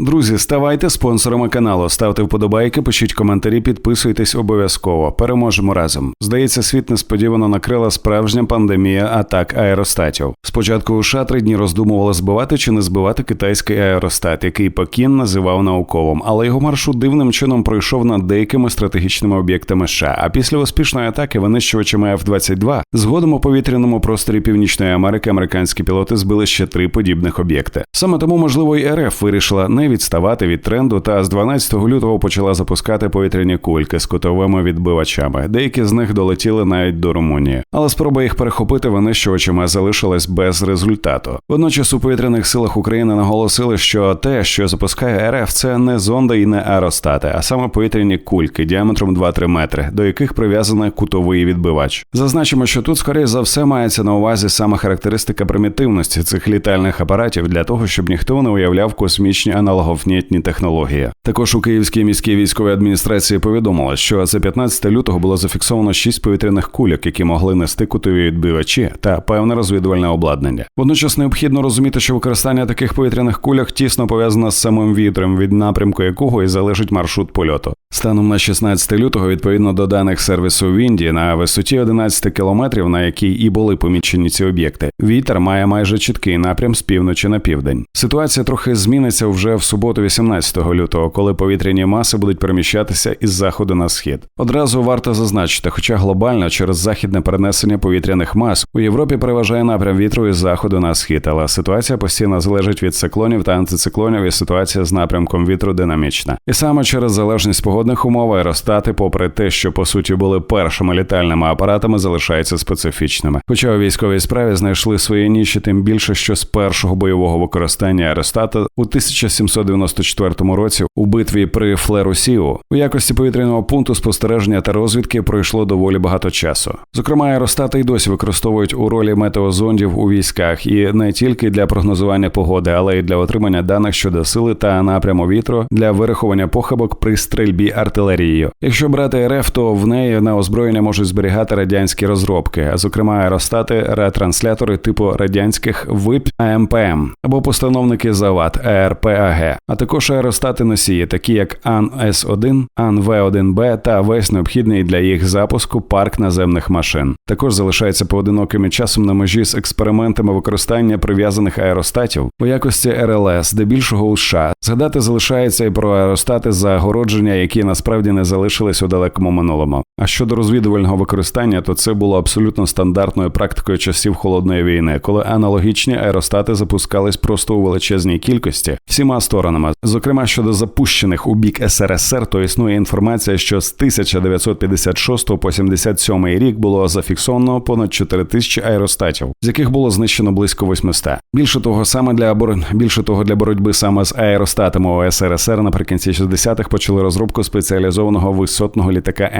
Друзі, ставайте спонсорами каналу, ставте вподобайки, пишіть коментарі, підписуйтесь обов'язково. Переможемо разом. Здається, світ несподівано накрила справжня пандемія атак аеростатів. Спочатку у США три дні роздумували збивати чи не збивати китайський аеростат, який Пекін називав науковим, але його маршрут дивним чином пройшов над деякими стратегічними об'єктами США. А після успішної атаки винищувачами F-22 згодом у повітряному просторі Північної Америки американські пілоти збили ще три подібних об'єкти. Саме тому, можливо, і РФ вирішила не відставати від тренду та з 12 лютого почала запускати повітряні кульки з кутовими відбивачами. Деякі з них долетіли навіть до Румунії, але спроба їх перехопити винищувачами залишилась без результату. Водночас у повітряних силах України наголосили, що те, що запускає РФ, це не зонда і не аеростати, а саме повітряні кульки діаметром 2-3 метри, до яких прив'язаний кутовий відбивач. Зазначимо, що тут скоріше за все мається на увазі саме характеристика примітивності цих літальних апаратів для того, щоб ніхто не уявляв космічні аналоговнітні технології. Також у Київській міській військовій адміністрації повідомили, що за 15 лютого було зафіксовано 6 повітряних кульок, які могли нести кутові відбивачі та певне розвідувальне обладнання. Водночас необхідно розуміти, що використання таких повітряних кульок тісно пов'язане з самим вітром, від напрямку якого і залежить маршрут польоту. Станом на 16 лютого, відповідно до даних сервісу Вінді, на висоті 11 кілометрів, на якій і були помічені ці об'єкти, вітер має майже чіткий напрям з півночі на південь. Ситуація трохи зміниться вже в суботу, 18 лютого, коли повітряні маси будуть переміщатися із заходу на схід. Одразу варто зазначити, хоча глобально через західне перенесення повітряних мас у Європі переважає напрям вітру із заходу на схід, але ситуація постійно залежить від циклонів та антициклонів, і ситуація з напрямком вітру динамічна. І саме через залежність погодних умов аеростати, попри те, що по суті були першими літальними апаратами, залишаються специфічними. Хоча у військовій справі знайшли свої ніші, тим більше, що з першого бойового використання аеростата у 1794 році у битві при Флерусіу у якості повітряного пункту спостереження та розвідки пройшло доволі багато часу. Зокрема, аеростати й досі використовують у ролі метеозондів у військах і не тільки для прогнозування погоди, але й для отримання даних щодо сили та напряму вітру для вирахування похибок при стрільбі артилерією. Якщо брати РФ, то в неї на озброєння можуть зберігати радянські розробки, а зокрема аеростати, ретранслятори типу радянських ВИП АМПМ або постановники Завад АРПАГ, а також аеростати носії, такі як ан С 1 ан В 1 Б та весь необхідний для їх запуску парк наземних машин. Також залишається поодиноким часом на межі з експериментами використання прив'язаних аеростатів у якості РЛС, здебільшого у США. Згадати залишається і про аеростати загородження, які насправді не залишились у далекому минулому. А щодо розвідувального використання, то це було абсолютно стандартною практикою часів холодної війни, коли аналогічні аеростати запускались просто у величезній кількості всіма сторонами. Зокрема, щодо запущених у бік СРСР, то існує інформація, що з 1956 по 77 рік було зафіксовано понад 4 тисячі аеростатів, з яких було знищено близько 800. Більше того, саме для оборон... більше того для боротьби саме з аеростатами у СРСР наприкінці 60-х почали розробку спеціалізованого висотного літака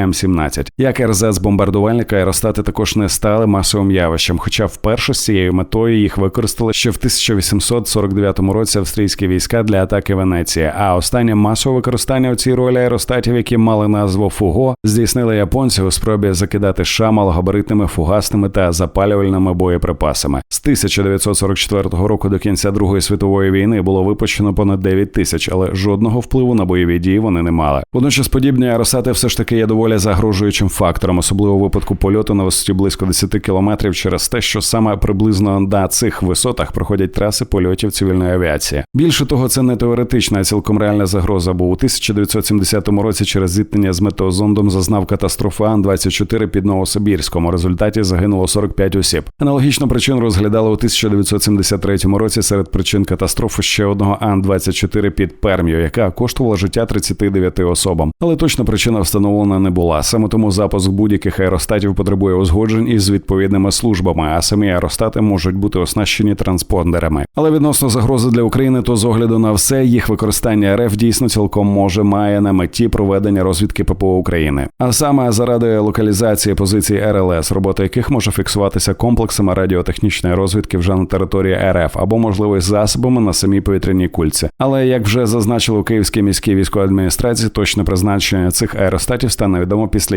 М-17. Як РЗ бомбардувальника аеростати також не стали масовим явищем, хоча вперше з цією метою їх використали ще в 1849 році австрійські війська для атаки Венеції. А останнє масове використання у цій ролі аеростатів, які мали назву Фуго, здійснили японці у спробі закидати США малогабаритними фугасними та запалювальними боєприпасами. З 1944 року до кінця Другої світової війни було випущено понад 9 тисяч, але жодного впливу на бойові дії вони не мали. Водночас подібні аеросати все ж таки є доволі загрожуючим фактором, особливо у випадку польоту на висоті близько 10 кілометрів, через те, що саме приблизно на цих висотах проходять траси польотів цивільної авіації. Більше того, це не теоретична, а цілком реальна загроза. Бо у 1970 році через зіткнення з метеозондом зазнав катастрофи Ан-24 під Новосибірськом. У результаті загинуло 45 осіб. Аналогічну причину розглядали у 1973 році серед причин катастрофи ще одного Ан-24 під Пермію, яка коштувала життя 39 особам. Але точна причина встановлена не була. Саме тому запуск будь-яких аеростатів потребує узгоджень із відповідними службами, а самі аеростати можуть бути оснащені транспондерами. Але відносно загрози для України, то з огляду на все їх використання РФ дійсно цілком може має на меті проведення розвідки ППО України, а саме заради локалізації позицій РЛС, робота яких може фіксуватися комплексами радіотехнічної розвідки вже на території РФ або можливо засобами на самій повітряній кульці. Але як вже зазначили у Київській міській військовій адміністрації, точне призначення цих аеростатів стане відомо після